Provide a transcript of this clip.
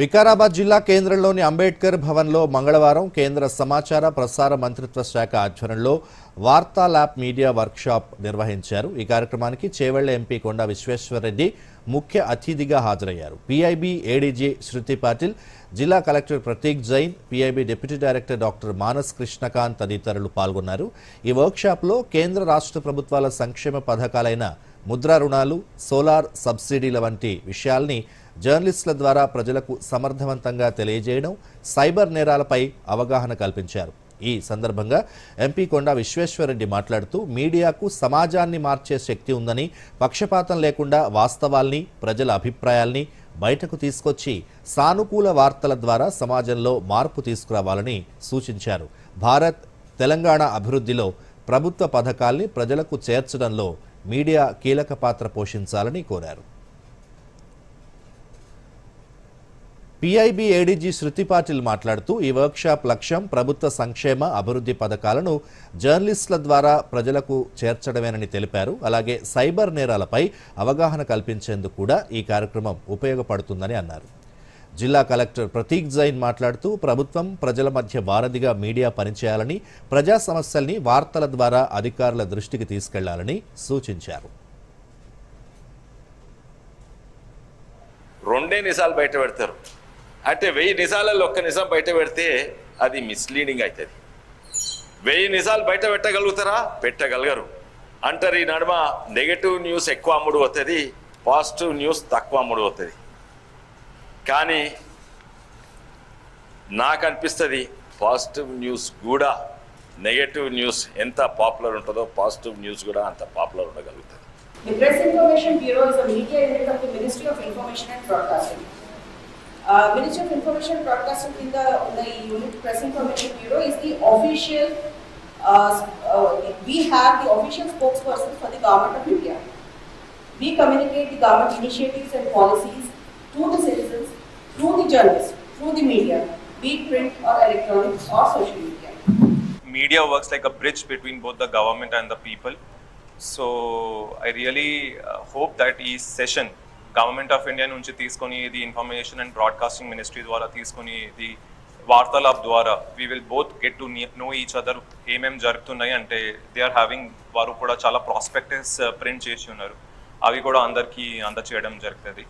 వికారాబాద్ జిల్లా కేంద్రంలోని అంబేద్కర్ భవన్లో మంగళవారం కేంద్ర సమాచార ప్రసార మంత్రిత్వ శాఖ ఆధ్వర్యంలో వార్తా ల్యాబ్ మీడియా వర్క్షాప్ నిర్వహించారు. ఈ కార్యక్రమానికి చేవెళ్ళ ఎంపీ కొండా విశ్వేశ్వరరెడ్డి ముఖ్య అతిథిగా హాజరయ్యారు. పీఐబీ ఏడీజీ శృతి పాటిల్ జిల్లా collector Prateek Jain PIB deputy director doctor Manas Krishnakanth తదితరులు పాల్గొన్నారు. ఈ వర్క్షాప్లో కేంద్ర రాష్ట్ర ప్రభుత్వాల సంక్షేమ పథకాలైన ముద్రా రుణాలు సోలార్ సబ్సిడీల వంటి విషయాల్ని జర్నలిస్టుల ద్వారా ప్రజలకు సమర్థవంతంగా తెలియజేయడం సైబర్ నేరాలపై అవగాహన కల్పించారు. ఈ సందర్భంగా ఎంపీ కొండా విశ్వేశ్వరరెడ్డి మాట్లాడుతూ మీడియాకు సమాజాన్ని మార్చే శక్తి ఉందని పక్షపాతం లేకుండా వాస్తవాల్ని ప్రజల అభిప్రాయాల్ని బయటకు తీసుకొచ్చి సానుకూల వార్తల ద్వారా సమాజంలో మార్పు తీసుకురావాలని సూచించారు. భారత్ తెలంగాణ అభివృద్ధిలో ప్రభుత్వ పథకాల్ని ప్రజలకు చేర్చడంలో మీడియా కీలక పాత్ర పోషించాలని కోరారు. పీఐబీ ఏడీజీ శృతి పాటిల్ మాట్లాడుతూ ఈ వర్క్షాప్ లక్ష్యం ప్రభుత్వ సంక్షేమ అభివృద్ధి పథకాలను జర్నలిస్టుల ద్వారా ప్రజలకు చేర్చడమేనని తెలిపారు. అలాగే సైబర్ నేరాలపై అవగాహన కల్పించేందుకు కూడా ఈ కార్యక్రమం ఉపయోగపడుతుందని అన్నారు. జిల్లా కలెక్టర్ ప్రతీక్ జైన్ మాట్లాడుతూ ప్రభుత్వం ప్రజల మధ్య వారధిగా మీడియా పనిచేయాలని ప్రజా సమస్యల్ని వార్తల ద్వారా అధికారుల దృష్టికి తీసుకెళ్ళాలని సూచించారు. రెండే నిజాలు బయట పెడతారు. అంటే వెయ్యి నిజాలలో ఒక్క నిజం బయట పెడితే అది మిస్లీడింగ్ అవుతుంది వెయ్యి నిజాలు బయట పెట్టగలుగుతారా? పెట్టగలగరు. అంటారు ఈ నడుమ నెగటివ్ న్యూస్ ఎక్కువ అమ్ముడు అవుతుంది పాజిటివ్ న్యూస్ తక్కువ అమ్ముడు అవుతుంది కానీ నాకు అనిపిస్తుంది పాజిటివ్ న్యూస్ కూడా నెగటివ్ న్యూస్ ఎంత పాపులర్ ఉంటుందో పాజిటివ్ న్యూస్ కూడా అంత పాపులర్ ఉండగలుగుతుంది The Press Information Bureau is a media unit of the Ministry of Information and Broadcasting. Uh, Ministry of Information and Broadcasting in the, the unit Press Information Bureau is the official, uh, uh, we have the official spokesperson for the government of India. We communicate the government initiatives and policies through the journalists, through the media, be it print or electronic or social media. media works like a bridge between both the government and the people. So I really uh, hope that ఈ session government of India నుంచి తీసుకొని ఇది information and broadcasting ministry ద్వారా తీసుకొని ఇది వార్తాలాప్ ద్వారా we will both get to know each other ఏమేమి జరుగుతున్నాయి అంటే దే ఆర్ హ్యావింగ్ వారు కూడా చాలా ప్రాస్పెక్టివ్స్ ప్రింట్ చేసి ఉన్నారు అవి కూడా అందరికీ అందచేయడం జరుగుతుంది